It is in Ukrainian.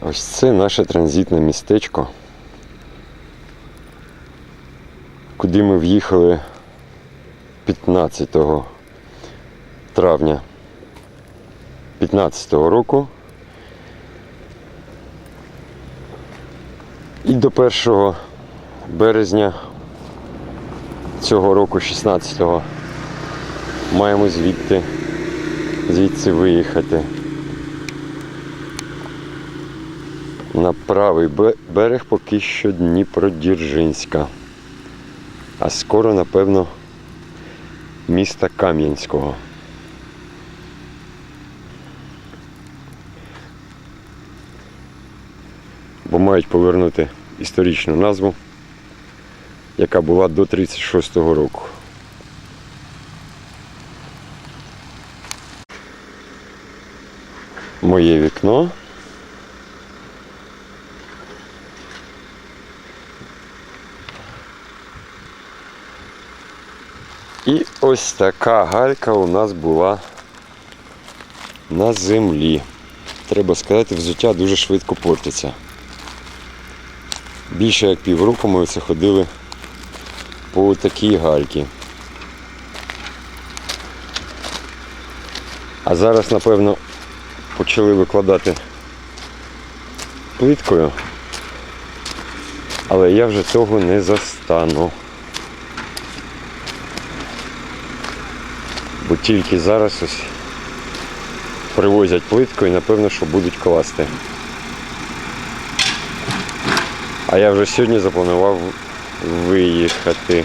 Ось це наше транзитне містечко, куди ми в'їхали 15 травня 15 року. І до 1 березня цього року, 16-го, маємо звідти звідси виїхати. На правий берег поки що Дніпродзержинська. А скоро, напевно, міста Кам'янського. Бо мають повернути історичну назву, яка була до 36-го року. Моє вікно. І ось така галька у нас була на землі. Треба сказати, взуття дуже швидко портиться. Більше як півроку ми оце ходили по такій гальці. А зараз, напевно, почали викладати плиткою, але я вже того не застану. Бо тільки зараз ось привозять плитку і напевно, що будуть класти. А я вже сьогодні запланував виїхати.